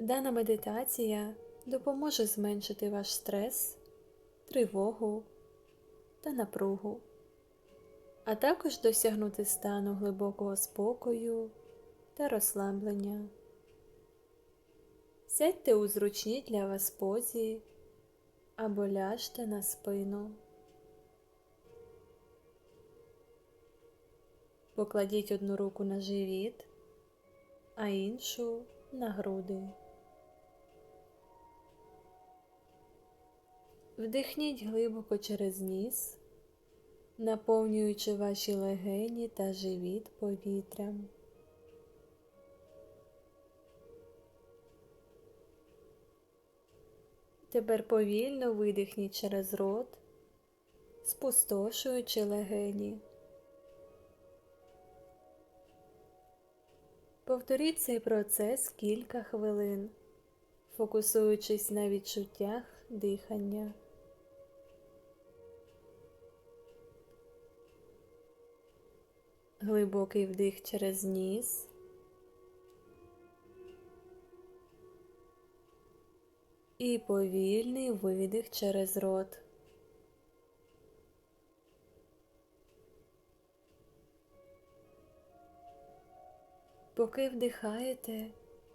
Дана медитація допоможе зменшити ваш стрес, тривогу та напругу, а також досягнути стану глибокого спокою та розслаблення. Сядьте у зручній для вас позі або ляжте на спину. Покладіть одну руку на живіт, а іншу на груди. Вдихніть глибоко через ніс, наповнюючи ваші легені та живіт повітрям. Тепер повільно видихніть через рот, спустошуючи легені. Повторіть цей процес кілька хвилин, фокусуючись на відчуттях дихання. Глибокий вдих через ніс. І повільний видих через рот. Поки вдихаєте,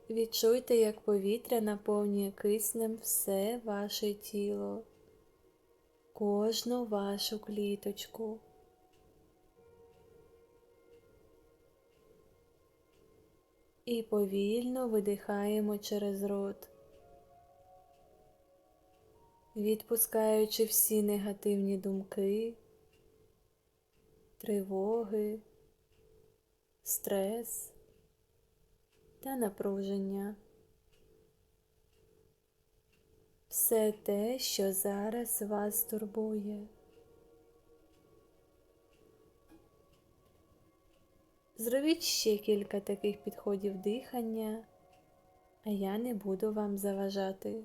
відчуйте, як повітря наповнює киснем все ваше тіло, кожну вашу кліточку. І повільно видихаємо через рот, відпускаючи всі негативні думки, тривоги, стрес та напруження. Все те, що зараз вас турбує. Зробіть ще кілька таких підходів дихання, а я не буду вам заважати.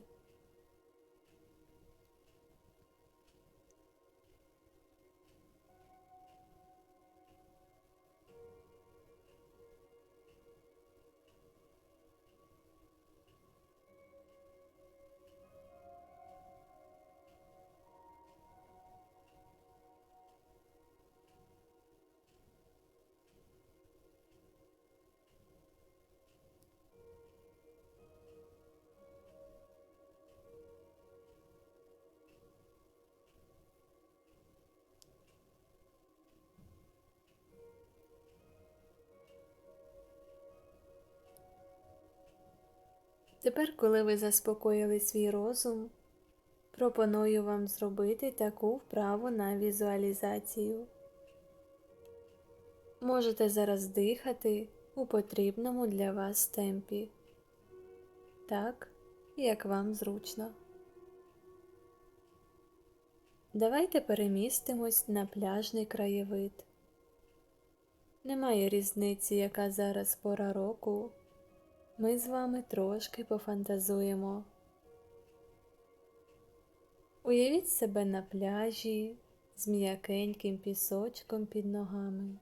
Тепер, коли ви заспокоїли свій розум, пропоную вам зробити таку вправу на візуалізацію. Можете зараз дихати у потрібному для вас темпі, так, як вам зручно. Давайте перемістимось на пляжний краєвид. Немає різниці, яка зараз пора року ми з вами трошки пофантазуємо. Уявіть себе на пляжі з м'якеньким пісочком під ногами.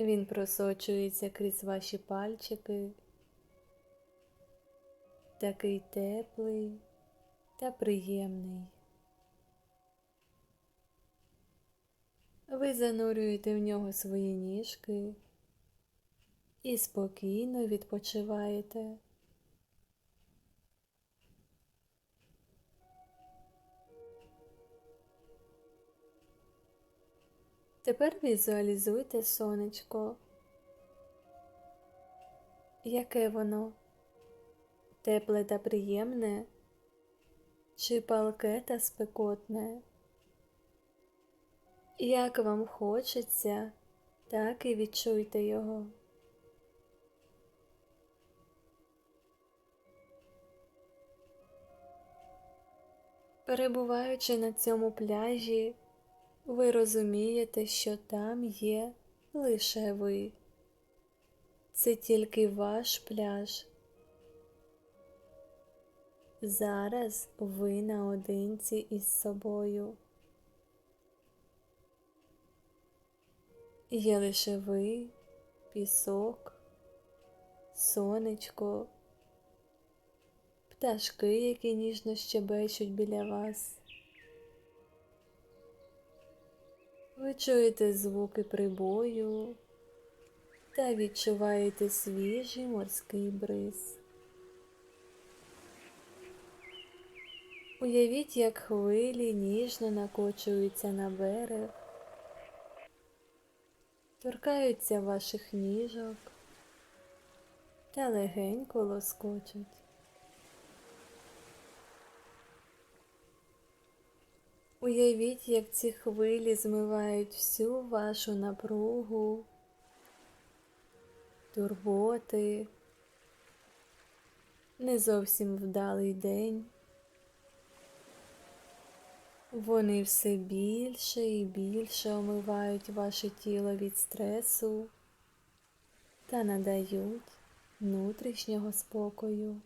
Він просочується крізь ваші пальчики, такий теплий та приємний. Ви занурюєте в нього свої ніжки і спокійно відпочиваєте. Тепер візуалізуйте сонечко. Яке воно? Тепле та приємне, чи палке та спекотне? Як вам хочеться, так і відчуйте його. Перебуваючи на цьому пляжі, ви розумієте, що там є лише ви. Це тільки ваш пляж. Зараз ви наодинці із собою. Є лише ви, пісок, сонечко, пташки, які ніжно щебечуть біля вас. Ви чуєте звуки прибою та відчуваєте свіжий морський бриз. Уявіть, як хвилі ніжно накочуються на берег, торкаються ваших ніжок та легенько лоскочуть. Уявіть, як ці хвилі змивають всю вашу напругу, турботи, не зовсім вдалий день. Вони все більше і більше омивають ваше тіло від стресу та надають внутрішнього спокою.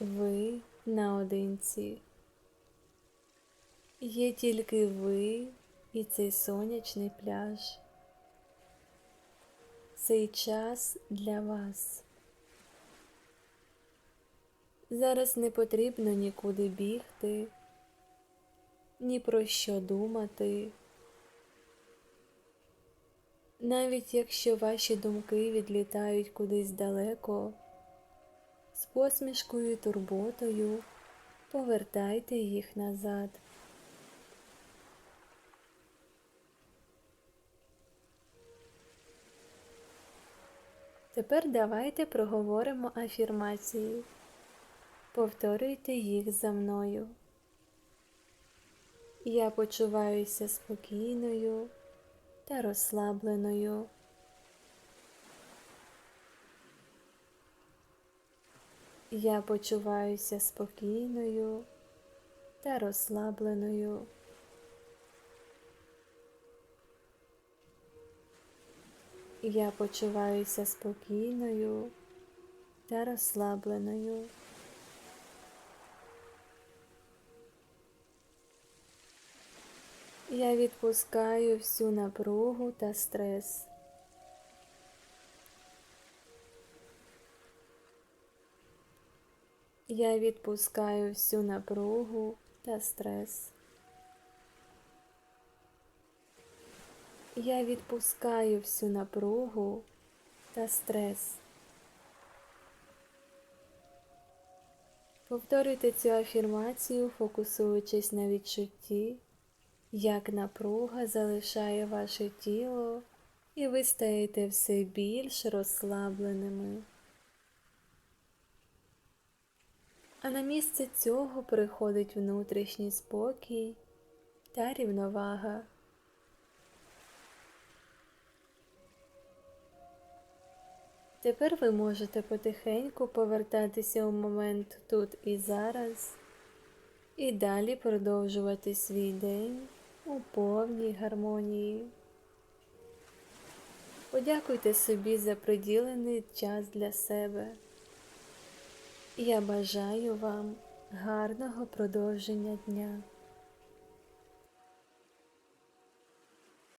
Ви наодинці. Є тільки ви і цей сонячний пляж. Цей час для вас. Зараз не потрібно нікуди бігти, ні про що думати. Навіть якщо ваші думки відлітають кудись далеко, з посмішкою і турботою повертайте їх назад. Тепер давайте проговоримо афірмації. Повторюйте їх за мною. Я почуваюся спокійною та розслабленою. Я почуваюся спокійною та розслабленою. Я почуваюся спокійною та розслабленою. Я відпускаю всю напругу та стрес. Я відпускаю всю напругу та стрес. Я відпускаю всю напругу та стрес. Повторюйте цю афірмацію, фокусуючись на відчутті, як напруга залишає ваше тіло, і ви стаєте все більш розслабленими. А на місце цього приходить внутрішній спокій та рівновага. Тепер ви можете потихеньку повертатися у момент тут і зараз, і далі продовжувати свій день у повній гармонії. Подякуйте собі за приділений час для себе. Я бажаю вам гарного продовження дня.